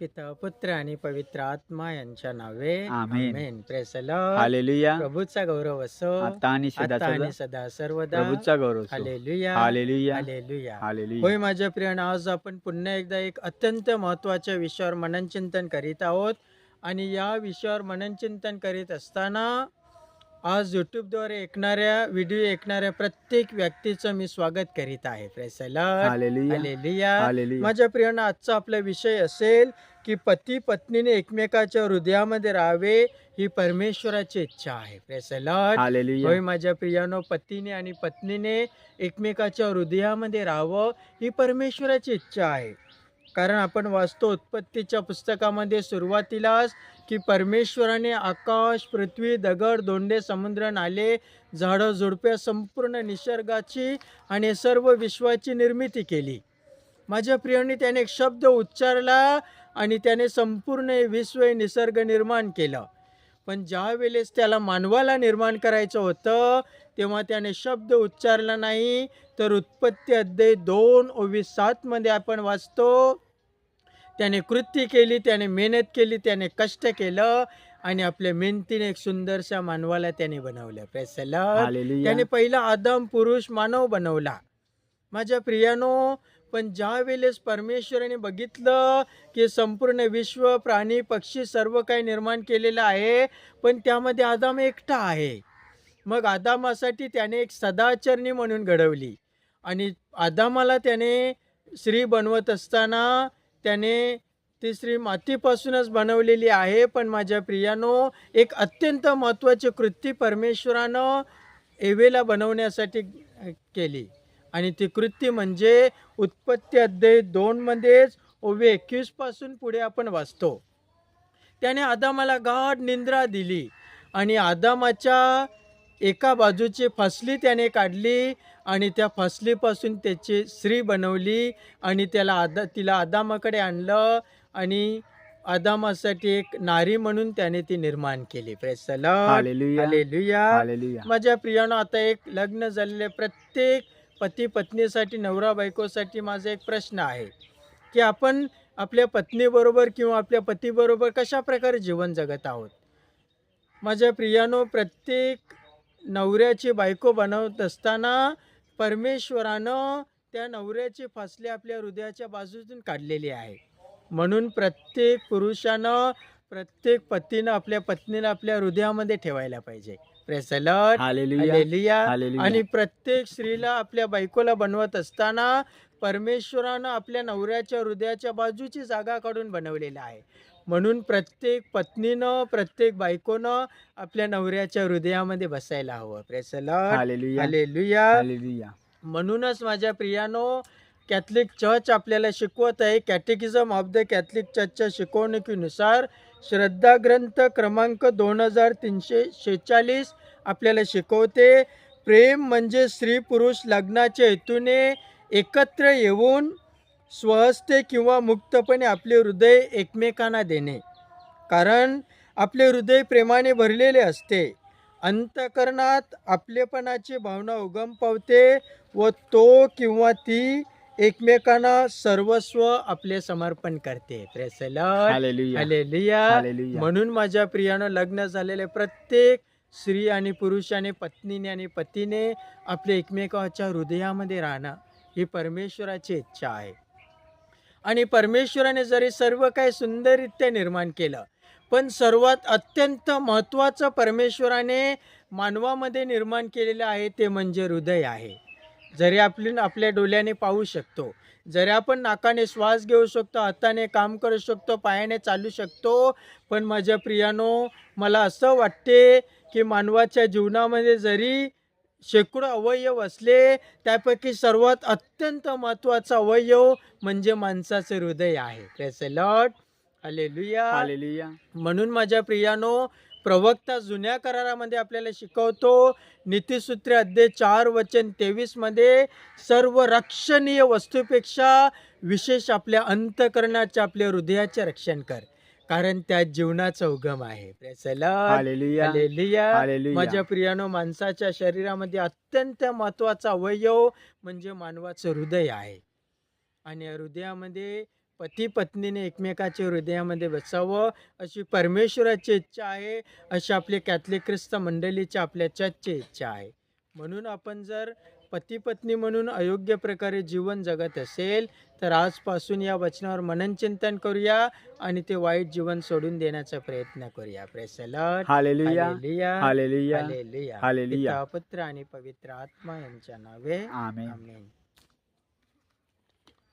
पिता पुत्र आणि पवित्र आत्मा यांच्या नावे. आमेन. हालेलुया. प्रभूचा गौरव असो. आता आणि सदा आता आणि सदा सर्वदा. प्रभूचा गौरव असो. हालेलुया. हालेलुया. हालेलुया. हालेलुया. होय माझ्या प्रियानं आज आपण पुन्हा एकदा एक अत्यंत महत्त्वाच्या विषयावर मननचिंतन करीत आहोत. आणि या विषयावर मननचिंतन करीत असताना आज यूट्यूबद्वारे ऐकणाऱ्या व्हिडिओ ऐकणाऱ्या प्रत्येक व्यक्तीचं मी स्वागत करीत आहे. माझ्या प्रियानं आजचा आपला विषय असेल की पती पत्नीने एकमेकाच्या हृदयामध्ये राहावे ही परमेश्वराची इच्छा आहे. प्रेसलॉट हालेलुया होय माझ्या प्रियानो पतीने आणि पत्नीने एकमेकाच्या हृदयामध्ये राहावं ही परमेश्वराची इच्छा आहे. कारण आपण वाचतो उत्पत्तीच्या पुस्तकामध्ये सुरुवातीलाच की परमेश्वराने आकाश पृथ्वी दगड दोंडे समुद्र नाले झाडं झुडप्या संपूर्ण निसर्गाची आणि सर्व विश्वाची निर्मिती केली. माझ्या प्रियांनी त्याने एक शब्द उच्चारला आणि त्याने संपूर्ण विश्व निसर्ग निर्माण केलं. पण ज्या वेळेस त्याला मानवाला निर्माण करायचं होतं तेव्हा त्याने शब्द उच्चारला नाही तर उत्पत्ती अध्याय दोन ओवीस सातमध्ये आपण वाचतो त्याने कृती केली त्याने मेहनत केली त्याने कष्ट केलं आणि आपल्या मेहनतीने एक सुंदरशा मानवाला त्याने बनवलं. प्रेसला त्याने पहिला आदम पुरुष मानव बनवला. माझ्या प्रियानो पण ज्या वेळेस परमेश्वराने बघितलं की संपूर्ण विश्व प्राणी पक्षी सर्व काही निर्माण केलेलं आहे पण त्यामध्ये आदाम एकटा आहे. मग आदामासाठी त्याने एक सदाचरणी म्हणून घडवली. आणि आदामाला त्याने स्त्री बनवत असताना त्याने ती मातीपासूनच बनवलेली आहे. पण माझ्या प्रियानो एक अत्यंत महत्त्वाची कृती परमेश्वरानं एवेला बनवण्यासाठी केली. आणि ती कृती म्हणजे उत्पत्ती अध्याय दोनमध्येच ओवे एकवीसपासून पुढे आपण वाचतो. त्याने आदामाला गाढ निंद्रा दिली आणि आदामाच्या एका बाजूची फसली त्याने काढली आणि त्या फसलीपासून त्याची स्त्री बनवली आणि त्याला आदा तिला आदामाकडे आणलं आणि आदामासाठी एक नारी म्हणून त्याने ती निर्माण केली. प्रेसला हालेलुया हालेलुया हालेलुया माझ्या प्रियानं आता एक लग्न झालेले प्रत्येक पती पत्नीसाठी नवरा बायकोसाठी माझा एक प्रश्न आहे की आपण आपल्या पत्नीबरोबर किंवा आपल्या पतीबरोबर कशा प्रकारे जीवन जगत आहोत? माझ्या प्रियानो प्रत्येक नवऱ्याची बायको बनवत असताना परमेश्वरानं त्या नवऱ्याची फासले आपल्या हृदयाच्या बाजूतून काढलेली आहे. म्हणून प्रत्येक पुरुषानं प्रत्येक पतीनं आपल्या पत्नीला आपल्या हृदयामध्ये ठेवायला पाहिजे. प्रेसलट हालेलुया आणि प्रत्येक स्त्रीला आपल्या बायकोला बनवत असताना परमेश्वरानं आपल्या नवऱ्याच्या हृदयाच्या बाजूची जागा काढून बनवलेलं आहे. म्हणून प्रत्येक पत्नीनं प्रत्येक बायकोनं आपल्या नवऱ्याच्या हृदयामध्ये बसायला हवं. प्रेसलट हालेलुया हालेलुया हालेलुया म्हणूनच माझ्या प्रियानो कॅथलिक चर्च आपल्याला शिकवत आहे कॅटेकिझम ऑफ द कॅथलिक चर्चच्या शिकवणुकीनुसार श्रद्धा ग्रंथ क्रमांक दोन हजार तीनशे शेचाळीस आपल्याला शिकवते. प्रेम म्हणजे स्त्री पुरुष लग्नाच्या हेतूने एकत्र येऊन स्वहस्ते किंवा मुक्तपणे आपले हृदय एकमेकांना देणे. कारण आपले हृदय प्रेमाने भरलेले असते. अंतकरणात आपलेपणाची भावना उगम पावते व तो किंवा ती एकमेकांना सर्वस्व आपले समर्पण करते. म्हणून माझ्या प्रियानं लग्न झालेले प्रत्येक स्त्री आणि पुरुषाने पत्नीने आणि पतीने आपल्या एकमेकाच्या हृदयामध्ये राहणं ही परमेश्वराची इच्छा आहे. आणि परमेश्वराने जरी सर्व काही सुंदररित्या निर्माण केलं पण सर्वात अत्यंत महत्त्वाचं परमेश्वराने मानवामध्ये निर्माण केलेलं आहे ते म्हणजे हृदय आहे. जरी आपली आपल्या डोळ्याने पाहू शकतो जरी आपण नाकाने श्वास घेऊ शकतो हाताने काम करू शकतो पायाने चालू शकतो पण माझ्या प्रियानो मला असं वाटते की मानवाच्या जीवनामध्ये जरी शेकडो अवयव असले त्यापैकी सर्वात अत्यंत महत्त्वाचा अवयव म्हणजे माणसाचं हृदय आहे. त्याचे लॉट हालेलुया हालेलुया म्हणून माझ्या प्रियानो प्रवक्ता जुन्या करारामध्ये आपल्याला शिकवतो नीतिसूत्रे अध्याय चार वचन तेवीसमध्ये सर्व रक्षणीय वस्तूपेक्षा विशेष आपल्या अंतकरणाचे आपल्या हृदयाचे रक्षण कर. कारण त्यात जीवनाचा उगम आहे. हालेलुया हालेलुया हालेलुया माझ्या प्रियानो माणसाच्या शरीरामध्ये अत्यंत महत्त्वाचा अवयव म्हणजे मानवाचं हृदय आहे. आणि या हृदयामध्ये पती पत्नीने एकमेकाच्या हृदयामध्ये बसावं अशी परमेश्वराची इच्छा आहे अशी आपली कॅथलिक ख्रिस्त मंडळीची आपल्या चर्चची इच्छा आहे. म्हणून आपण जर पती पत्नी म्हणून अयोग्य प्रकारे जीवन जगत असेल तर आजपासून या वचनावर मननचिंतन करूया आणि ते वाईट जीवन सोडून देण्याचा प्रयत्न करूया. प्रेसलट hallelujah hallelujah hallelujah hallelujah hallelujah पिता, पुत्र आणि पवित्र आत्मा यांच्या नावे. आमेन